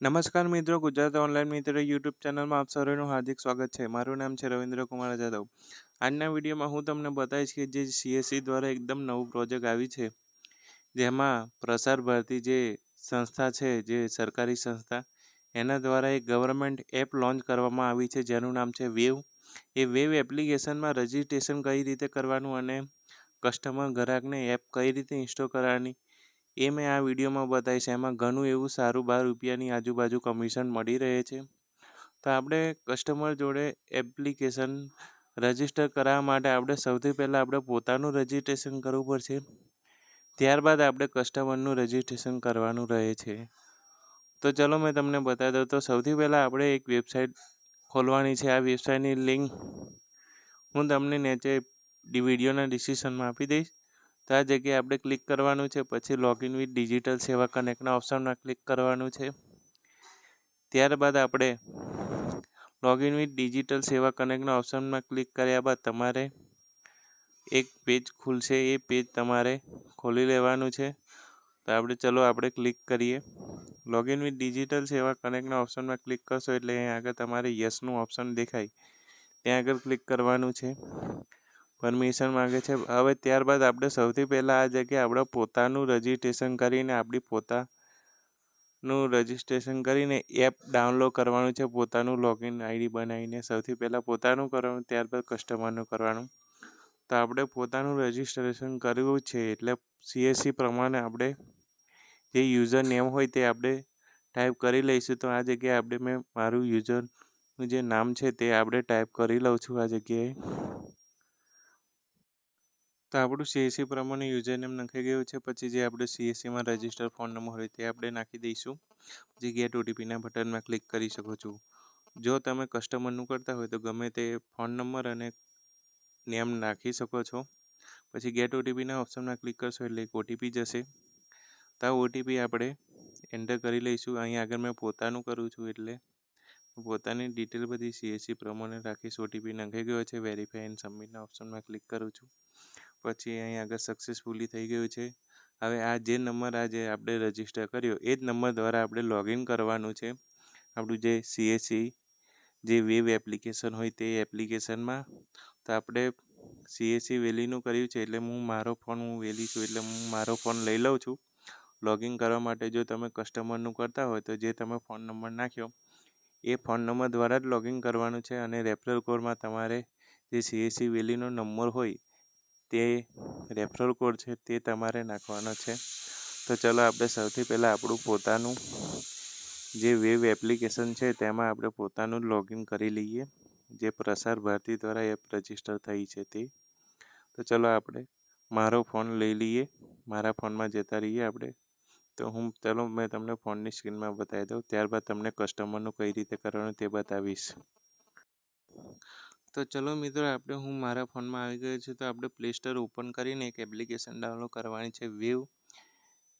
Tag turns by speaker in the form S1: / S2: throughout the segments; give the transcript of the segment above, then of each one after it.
S1: નમસ્કાર મિત્રો, ગુજરાત ઓનલાઈન મિત્રો યુટ્યુબ ચેનલમાં આપ સૌનું હાર્દિક સ્વાગત છે. મારું નામ છે રવિન્દ્ર કુમાર જાદવ. આજના વિડીયોમાં હું તમને બતાવીશ કે જે સીએસસી દ્વારા એકદમ નવું પ્રોજેક્ટ આવી છે, જેમાં પ્રસાર ભારતી જે સંસ્થા છે, જે સરકારી સંસ્થા, એના દ્વારા એક ગવર્મેન્ટ એપ લોન્ચ કરવામાં આવી છે, જેનું નામ છે વેવ. એ વેવ એપ્લિકેશનમાં રજિસ્ટ્રેશન કઈ રીતે કરવાનું અને કસ્ટમર ગ્રાહકને એપ કઈ રીતે ઇન્સ્ટોલ કરવાની એ મેં આ વિડીયોમાં બતાવીશ એમાં ઘણું એવું સારું બાર રૂપિયાની આજુબાજુ કમિશન મળી રહે છે. તો આપણે કસ્ટમર જોડે એપ્લિકેશન રજિસ્ટર કરાવવા માટે આપણે સૌથી પહેલાં આપણે પોતાનું રજિસ્ટ્રેશન કરવું પડશે. ત્યારબાદ આપણે કસ્ટમરનું રજિસ્ટ્રેશન કરવાનું રહે છે. તો ચલો મેં તમને બતાવી દઉં. તો સૌથી પહેલાં આપણે એક વેબસાઇટ ખોલવાની છે. આ વેબસાઇટની લિંક હું તમને નીચે વિડીયોના ડિસ્ક્રિપ્શનમાં આપી દઈશ. તો આ જગ્યાએ આપણે ક્લિક કરવાનું છે, પછી લોગિન વિથ ડિજિટલ સેવા કનેક્ટના ઓપ્શનમાં ક્લિક કરવાનું છે. ત્યારબાદ આપણે લોગિન વિથ ડિજિટલ સેવા કનેક્ટના ઓપ્શનમાં ક્લિક કર્યા બાદ તમારે એક પેજ ખુલશે, એ પેજ તમારે ખોલી લેવાનું છે. તો આપણે ચલો આપણે ક્લિક કરીએ. લોગિન વિથ ડિજિટલ સેવા કનેક્ટના ઓપ્શનમાં ક્લિક કરશો એટલે અહીં આગળ તમારે યસનું ઓપ્શન દેખાય. ત્યાં આગળ ક્લિક કરવાનું છે. પરમિશન માગે છે. હવે ત્યારબાદ આપણે સૌથી પહેલાં આ જગ્યાએ આપણે પોતાનું રજિસ્ટ્રેશન કરીને આપણી પોતાનું રજિસ્ટ્રેશન કરીને એપ ડાઉનલોડ કરવાનું છે. પોતાનું લોગિન આઈડી બનાવીને સૌથી પહેલાં પોતાનું કરવાનું, ત્યારબાદ કસ્ટમરનું કરવાનું. તો આપણે પોતાનું રજિસ્ટ્રેશન કરવું છે એટલે સીએસસી પ્રમાણે આપણે જે યુઝર નેમ હોય તે આપણે ટાઈપ કરી લઈશું. તો આ જગ્યાએ આપણે મેં મારું યુઝરનું જે નામ છે તે આપણે ટાઈપ કરી લઉં છું આ જગ્યાએ. તો આપણું સીએસસી પ્રમાણે યુઝરનેમ નખાઈ ગયું છે. પછી જે આપણે સીએસસીમાં રજિસ્ટર ફોન નંબર હોય તે આપણે નાખી દઈશું. પછી ગેટ ઓટીપીના બટનમાં ક્લિક કરી શકો છો. જો તમે કસ્ટમરનું કરતા હોય તો ગમે તે ફોન નંબર અને નેમ નાખી શકો છો. પછી ગેટ ઓટીપીના ઓપ્શનમાં ક્લિક કરશો એટલે એક ઓટીપી જશે. તો ઓટીપી આપણે એન્ટર કરી લઈશું. અહીં આગળ મેં પોતાનું કરું છું એટલે પોતાની ડિટેલ બધી સીએસસી પ્રમાણે રાખીશ. ઓટીપી નખાઈ ગયો છે. વેરીફાઈ એન્ડ સબમિટના ઓપ્શનમાં ક્લિક કરું છું. પછી અહીં આગળ સક્સેસફુલી થઈ ગયું છે. હવે આ જે નંબર આજે આપણે રજિસ્ટર કર્યો, એ જ નંબર દ્વારા આપણે લોગિન કરવાનું છે. આપણું જે સીએસસી જે વેબ એપ્લિકેશન હોય તે એપ્લિકેશનમાં તો આપણે સીએસસી વેલીનું કર્યું છે, એટલે હું મારો ફોન હું વેલી છું, એટલે હું મારો ફોન લઈ લઉં છું. લોગિન કરવા માટે જો તમે કસ્ટમરનું કરતા હોય તો જે તમે ફોન નંબર નાખ્યો, એ ફોન નંબર દ્વારા જ લોગિન કરવાનું છે અને રેફરલ કોડમાં તમારે જે સીએસસી વેલીનો નંબર હોય તે રેફરલ કોડ છે તે તમારે નાખવાનો છે. તો ચલો આપણે સૌથી પહેલાં આપણું પોતાનું જે વેવ એપ્લિકેશન છે તેમાં આપણે પોતાનું લોગિન કરી લઈએ. જે પ્રસાર ભારતી દ્વારા એપ રજિસ્ટર થઈ છે તે. તો ચલો આપણે મારો ફોન લઈ લઈએ. મારા ફોનમાં જતા રહીએ આપણે. તો હું, ચલો મેં તમને ફોનની સ્ક્રીનમાં બતાવી દઉં. ત્યારબાદ તમને કસ્ટમરનું કઈ રીતે કરવાનું તે બતાવીશ. તો ચલો મિત્રો, આપણે હું મારા ફોનમાં આવી ગયો છું તો આપણે પ્લે સ્ટોર ઓપન કરીને એક એપ્લિકેશન ડાઉનલોડ કરવાની છે વેવ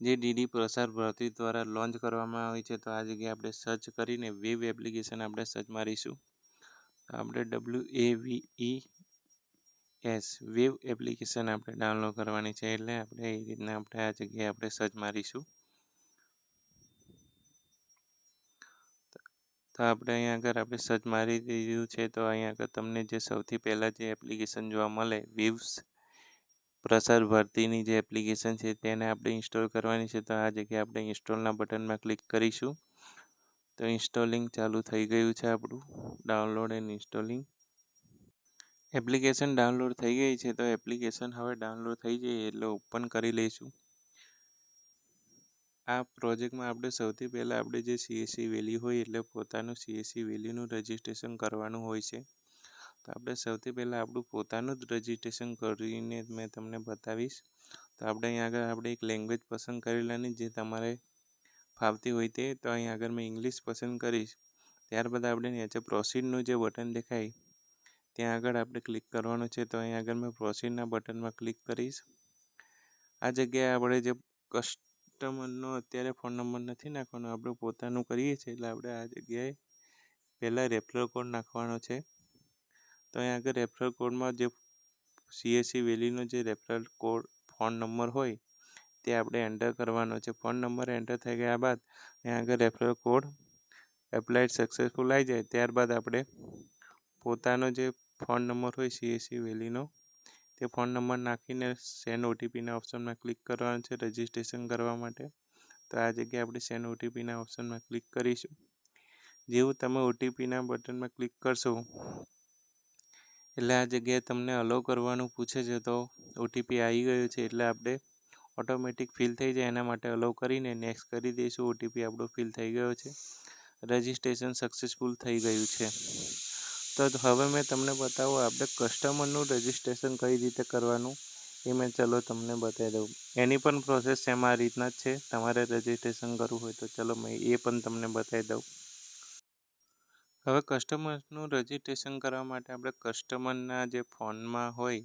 S1: જે ડીડી પ્રસાર ભારતી દ્વારા લોન્ચ કરવામાં આવી છે. તો આ જગ્યાએ આપણે સર્ચ કરીને વેવ એપ્લિકેશન આપણે સર્ચ મારીશું. આપણે W A V E S wave application આપણે ડાઉનલોડ કરવાની છે એટલે આપણે એ રીતના આપણે આ જગ્યાએ આપણે સર્ચ મારીશું. તો આપણે અહીંયા આગળ આપણે સર્ચ મારી દીધું છે, તો અહીંયા આગળ તમને જે સૌથી પહેલાં જે એપ્લિકેશન જોવા મળે વ્યૂઝ પ્રસાર ભરતીની જે એપ્લિકેશન છે, તેને આપણે ઇન્સ્ટોલ કરવાની છે. તો આ જગ્યાએ આપણે ઇન્સ્ટોલના બટનમાં ક્લિક કરીશું. તો ઇન્સ્ટોલિંગ ચાલુ થઈ ગયું છે આપણું. Download and installing application download થઈ ગઈ છે, તો એપ્લિકેશન હવે ડાઉનલોડ થઈ જાય એટલે ઓપન કરી લઈશું. આ પ્રોજેક્ટમાં આપણે સૌથી પહેલાં આપણે જે સીએસસી વેલી હોય એટલે પોતાનું સીએસસી વેલીનું રજિસ્ટ્રેશન કરવાનું હોય છે. તો આપણે સૌથી પહેલાં આપણું પોતાનું જ રજિસ્ટ્રેશન કરીને મેં તમને બતાવીશ. તો આપણે અહીં આગળ આપણે એક લેંગ્વેજ પસંદ કરી લેવાની જે તમારે ફાવતી હોય તે, તો અહીં આગળ મેં ઇંગ્લિશ પસંદ કરીશ. ત્યારબાદ આપણે નીચે પ્રોસીડનું જે બટન દેખાય, ત્યાં આગળ આપણે ક્લિક કરવાનું છે. તો અહીં આગળ મેં પ્રોસીડના બટનમાં ક્લિક કરીશ. આ જગ્યાએ આપણે જે કસ્ટ કસ્ટમરનો અત્યારે ફોન નંબર નથી નાખવાનો. આપણે પોતાનું કરીએ છીએ એટલે આપણે આ જગ્યાએ પહેલાં રેફરલ કોડ નાખવાનો છે. તો અહીં આગળ રેફરલ કોડમાં જે સીએસસી વેલીનો જે રેફરલ કોડ ફોન નંબર હોય, તે આપણે એન્ટર કરવાનો છે. ફોન નંબર એન્ટર થઈ ગયા બાદ અહીં આગળ રેફરલ કોડ એપ્લાઇડ સક્સેસફુલ આવી જાય. ત્યારબાદ આપણે પોતાનો જે ફોન નંબર હોય સીએસસી વેલીનો તે ફોન નંબર નાખીને સેન્ડ ઓટીપીના ઓપ્શનમાં ક્લિક કરવાનું છે, રજિસ્ટ્રેશન કરવા માટે. તો આ જગ્યાએ આપણે સેન્ડ ઓટીપીના ઓપ્શનમાં ક્લિક કરીશું. જેવું તમે ઓટીપીના બટનમાં ક્લિક કરશો, એટલે આ જગ્યાએ તમને અલો કરવાનું પૂછે છે, તો ઓટીપી આવી ગયો છે, એટલે આપણે ઓટોમેટિક ફિલ થઈ જાય, એના માટે અલો કરીને નેક્સ્ટ કરી દઈશું ઓટીપી આપણો ફિલ થઈ ગયો છે. રજિસ્ટ્રેશન સક્સેસફુલ થઈ ગયું છે. તો હવે મેં તમને બતાવું, આપણે કસ્ટમરનું રજિસ્ટ્રેશન કઈ રીતે કરવાનું, એ મેં ચલો તમને બતાવી દઉં. એની પણ પ્રોસેસ સેમ આ રીતના જ છે. તમારે રજિસ્ટ્રેશન કરવું હોય તો ચલો મેં એ પણ તમને બતાવી દઉં. હવે કસ્ટમરનું રજિસ્ટ્રેશન કરવા માટે આપણે કસ્ટમરના જે ફોનમાં હોય,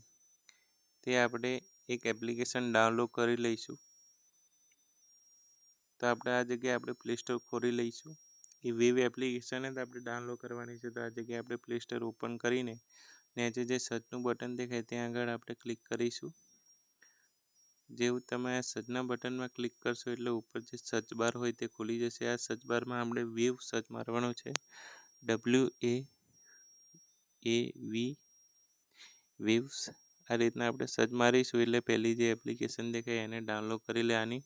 S1: તે આપણે એક એપ્લિકેશન ડાઉનલોડ કરી લઈશું. તો આપણે આ જગ્યાએ આપણે પ્લે સ્ટોર ખોલી લઈશું. એ વેવ એપ્લિકેશન જ આપણે ડાઉનલોડ કરવાની છે. તો આ જગ્યાએ આપણે પ્લે સ્ટોર ઓપન કરીને નીચે જે સર્ચનું બટન દેખાય ત્યાં આગળ આપણે ક્લિક કરીશું. જેવું તમે આ સર્ચના બટનમાં ક્લિક કરશો એટલે ઉપર જે સર્ચ બાર હોય તે ખુલી જશે. આ સર્ચ બારમાં આપણે વેવ સર્ચ મારવાનો છે. W A A V, waves આ રીતના આપણે સર્ચ મારીશું એટલે પહેલી જે એપ્લિકેશન દેખાય એને ડાઉનલોડ કરી લેવાની.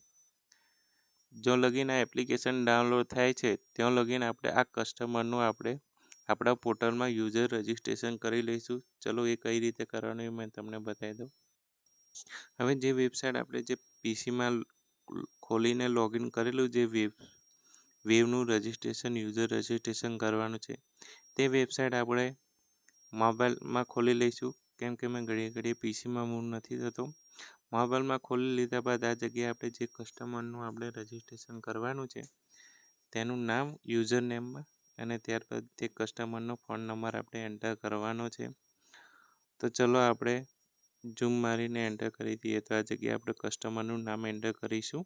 S1: જો લગીન આ એપ્લિકેશન ડાઉનલોડ થાય છે, ત્યાં લગીન આપણે આ કસ્ટમરનું આપણે આપણા પોર્ટલમાં યુઝર રજિસ્ટ્રેશન કરી લઈશું. ચલો એ કઈ રીતે કરવાનું એ મેં તમને બતાવી દઉં. હવે જે વેબસાઇટ આપણે જે પીસીમાં ખોલીને લોગિન કરેલું જે વેબ વેવનું રજિસ્ટ્રેશન, યુઝર રજિસ્ટ્રેશન કરવાનું છે, તે વેબસાઇટ આપણે મોબાઈલમાં ખોલી લઈશું. કેમ કે મેં ઘડીએ ઘડીએ પીસીમાં મૂવ નથી થતો. મોબાઈલમાં ખોલી લીધા બાદ આ જગ્યાએ આપણે જે કસ્ટમરનું આપણે રજિસ્ટ્રેશન કરવાનું છે, તેનું નામ યુઝર નેમમાં અને ત્યારબાદ તે કસ્ટમરનો ફોન નંબર આપણે એન્ટર કરવાનો છે. તો ચલો આપણે ઝૂમ મારીને એન્ટર કરી દઈએ તો આ જગ્યાએ આપણે કસ્ટમરનું નામ એન્ટર કરીશું.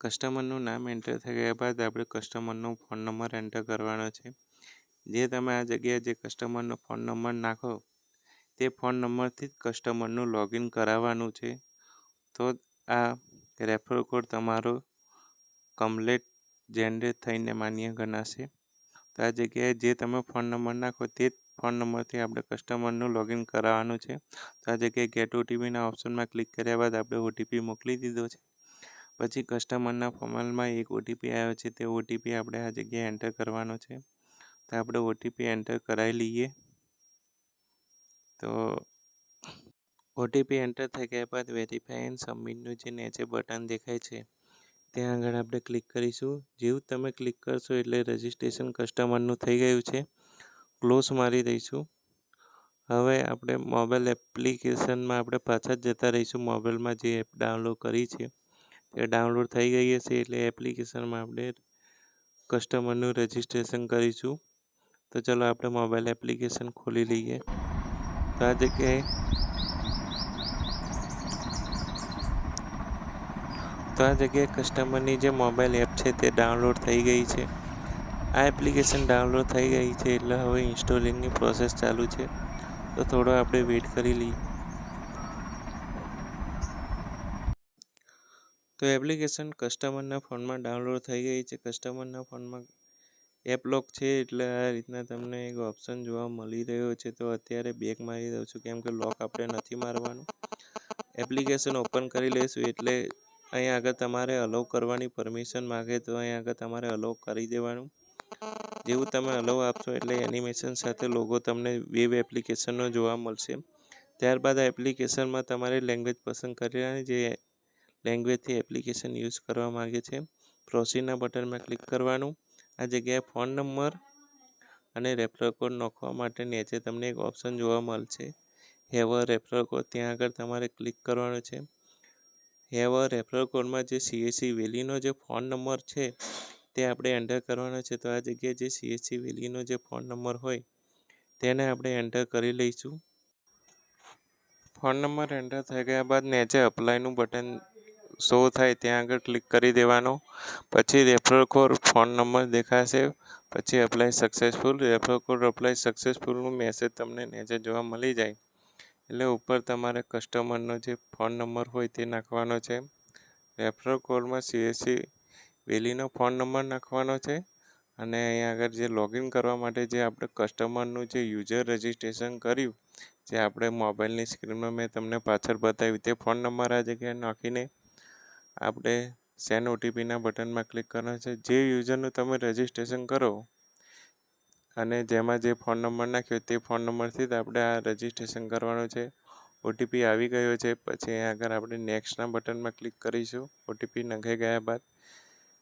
S1: કસ્ટમરનું નામ એન્ટર થઈ ગયા બાદ આપણે કસ્ટમરનો ફોન નંબર એન્ટર કરવાનો છે. જે તમે આ જગ્યાએ જે કસ્ટમરનો ફોન નંબર નાખો તે ફોન નંબરથી જ કસ્ટમરનું લોગિન કરાવવાનું છે. તો આ રેફરલ કોડ તમારો કમ્પ્લેટ જનરેટ થઈને માન્ય ગણાશે. તો આ જગ્યાએ જે તમે ફોન નંબર નાખો તે જ ફોન નંબરથી આપણે કસ્ટમરનું લોગિન કરાવવાનું છે. તો આ જગ્યાએ ગેટ ઓટીપીના ઓપ્શનમાં ક્લિક કર્યા બાદ આપણે ઓટીપી મોકલી દીધો છે. પછી કસ્ટમરના ફોર્મલમાં એક ઓટીપી આવ્યો છે. તે ઓટીપી આપણે આ જગ્યાએ એન્ટર કરવાનો છે. તો આપણે ઓટીપી એન્ટર કરાવી લઈએ. તો ઓટીપી એન્ટર થઈ ગયા બાદ વેરીફાઈ એન્ડ સબમિટનું જે નીચે બટન દેખાય છે, ત્યાં આગળ આપણે ક્લિક કરીશું. જેવું તમે ક્લિક કરશો એટલે રજિસ્ટ્રેશન કસ્ટમરનું થઈ ગયું છે. ક્લોઝ મારી દઈશું. હવે આપણે મોબાઈલ એપ્લિકેશનમાં આપણે પાછા જ જતા રહીશું. મોબાઈલમાં જે એપ ડાઉનલોડ કરી છે, તે ડાઉનલોડ થઈ ગઈ હશે એટલે એપ્લિકેશનમાં આપણે કસ્ટમરનું રજિસ્ટ્રેશન કરીશું. તો ચલો આપણે મોબાઈલ એપ્લિકેશન ખોલી લઈએ. તો આ જગ્યાએ તો આ જગ્યાએ કસ્ટમરની જે મોબાઈલ એપ છે તે ડાઉનલોડ થઈ ગઈ છે. આ એપ્લિકેશન ડાઉનલોડ થઈ ગઈ છે એટલે હવે ઇન્સ્ટોલિંગની પ્રોસેસ ચાલુ છે. તો થોડો આપણે વેઇટ કરી લઈએ. તો એપ્લિકેશન કસ્ટમરના ફોનમાં ડાઉનલોડ થઈ ગઈ છે. કસ્ટમરના ફોનમાં એપ લોક છે એટલે આ રીતના તમને એક ઓપ્શન જોવા મળી રહ્યો છે. તો અત્યારે બેક મારી દઉં છું. કેમ કે લોક આપણે નથી મારવાનું. એપ્લિકેશન ઓપન કરી લઈશું એટલે અહીંયા આગળ તમારે અલાઉ કરવાની પરમિશન માગે તો અહીં આગળ તમારે અલાઉ કરી દેવાનું. જેવું તમે અલાઉ આપશો એટલે એનિમેશન સાથે લોગો તમને વેબ એપ્લિકેશનનો જોવા મળશે. ત્યારબાદ આ એપ્લિકેશનમાં તમારે લેંગ્વેજ પસંદ કરી જે લેંગ્વેજથી એપ્લિકેશન યુઝ કરવા માગે છે. પ્રોસીડના બટનમાં ક્લિક કરવાનું. આ જગ્યાએ ફોન નંબર અને રેફરલ કોડ નાખવા માટે નીચે તમને એક ઓપ્શન જોવા મળશે. Have referral code. ત્યાં આગળ તમારે ક્લિક કરવાનો છે. હેવ રેફરલ કોડમાં જે સીએસસી વેલીનો જે ફોન નંબર છે, તે આપણે એન્ટર કરવાનો છે. તો આ જગ્યાએ જે સીએસસી વેલીનો જે ફોન નંબર હોય, તેને આપણે એન્ટર કરી લઈશું. ફોન નંબર એન્ટર થઈ ગયા બાદ નીચે અપ્લાયનું બટન શો થાય ત્યાં આગળ ક્લિક કરી દેવાનો. પછી રેફરલ કોડ ફોન નંબર દેખાશે. પછી apply successful referral code apply સક્સેસફુલનું message તમને નીચે જોવા મળી જાય. એટલે ઉપર તમારે કસ્ટમરનો જે ફોન નંબર હોય તે નાખવાનો છે. રેફરલ કોડમાં સીએસસી વેલીનો ફોન નંબર નાખવાનો છે. અને અહીંયા આગળ જે લોગિન કરવા માટે જે આપણે કસ્ટમરનું જે યુઝર રજિસ્ટ્રેશન કર્યું, જે આપણે મોબાઈલની સ્ક્રીનમાં મેં તમને પાછળ બતાવ્યું તે ફોન નંબર આ જગ્યાએ નાખીને આપણે સેન્ડ ઓટીપીના બટનમાં ક્લિક કરવાનું છે. જે યુઝરનું તમે રજિસ્ટ્રેશન કરો અને જેમાં જે ફોન નંબર નાખ્યો તે ફોન નંબરથી જ આપણે આ રજિસ્ટ્રેશન કરવાનું છે. ઓટીપી આવી ગયો છે. પછી આગળ આપણે નેક્સ્ટના બટનમાં ક્લિક કરીશું. ઓટીપી નખાઈ ગયા બાદ.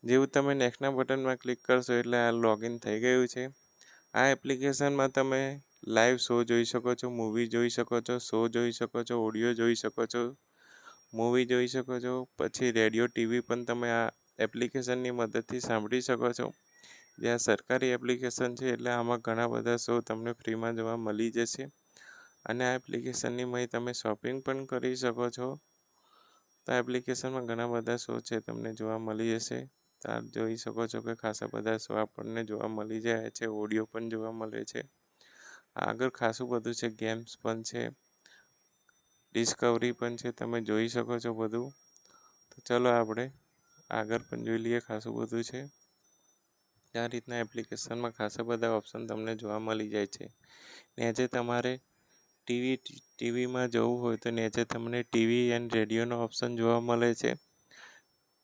S1: જેવું તમે નેક્સ્ટના બટનમાં ક્લિક કરશો એટલે આ લોગિન થઈ ગયું છે. આ એપ્લિકેશનમાં તમે લાઈવ શો જોઈ શકો છો મૂવી જોઈ શકો છો શો જોઈ શકો છો ઓડિયો જોઈ શકો છો. મૂવી જોઈ શકો છો. પછી રેડિયો ટીવી પણ તમે આ એપ્લિકેશનની મદદથી સાંભળી શકો છો. જે આ સરકારી એપ્લિકેશન છે એટલે આમાં ઘણા બધા શો તમને ફ્રીમાં જોવા મળી જશે. અને આ એપ્લિકેશનની મય તમે શોપિંગ પણ કરી શકો છો. તો આ એપ્લિકેશનમાં ઘણા બધા શો છે તમને જોવા મળી જશે. તાર જોઈ શકો છો કે ખાસા બધા શો આપણને જોવા મળી જાય છે. ઓડિયો પણ જોવા મળે છે. આગળ ખાસું બધું છે ગેમ્સ પણ છે. ડિસ્કવરી પણ છે, તમે જોઈ શકો છો બધું. તો ચલો આપણે આગળ પણ જોઈ લઈએ ખાસું બધું છે. આ રીતના એપ્લિકેશનમાં ખાસા બધા ઓપ્શન તમને જોવા મળી જાય છે. નેચે તમારે ટીવી ટીવીમાં જવું હોય તો નીચે તમને ટીવી એન્ડ રેડિયોનો ઓપ્શન જોવા મળે છે.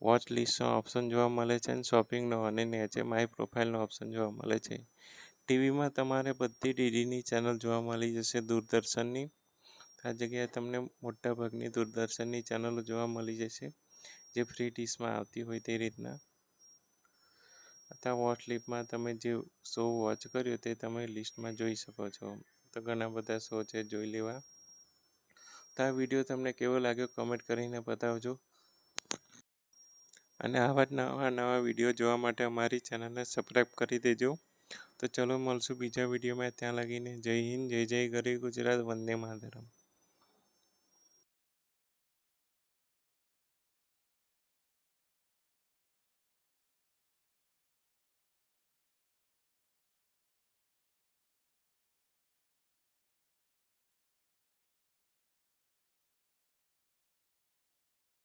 S1: વોચ લિસ્ટનો ઓપ્શન જોવા મળે છે અને શોપિંગનો અને નેચે માય પ્રોફાઇલનો ઓપ્શન જોવા મળે છે. ટીવીમાં તમારે બધી ડીડીની ચેનલ જોવા મળી જશે, દૂરદર્શનની. આ જગ્યાએ તમને મોટાભાગની દૂરદર્શનની ચેનલો જોવા મળી જશે, જે ફ્રી ડીશમાં આવતી હોય તે રીતના. અથવા વોચ તમે જે શો વોચ કર્યો તે તમે લિસ્ટમાં જોઈ શકો છો. તો ઘણા બધા શો છે, જોઈ લેવા. તો આ વીડિયો તમને કેવો લાગ્યો કમેન્ટ કરીને બતાવજો. અને આવા જ નવા નવા વીડિયો જોવા માટે અમારી ચેનલને સબસ્ક્રાઈબ કરી દેજો. તો ચલો મળશું બીજા વિડીયોમાં ત્યાં લાગીને. જય હિન્દ, જય જય ગરી ગુજરાત, વંદે માતરમ.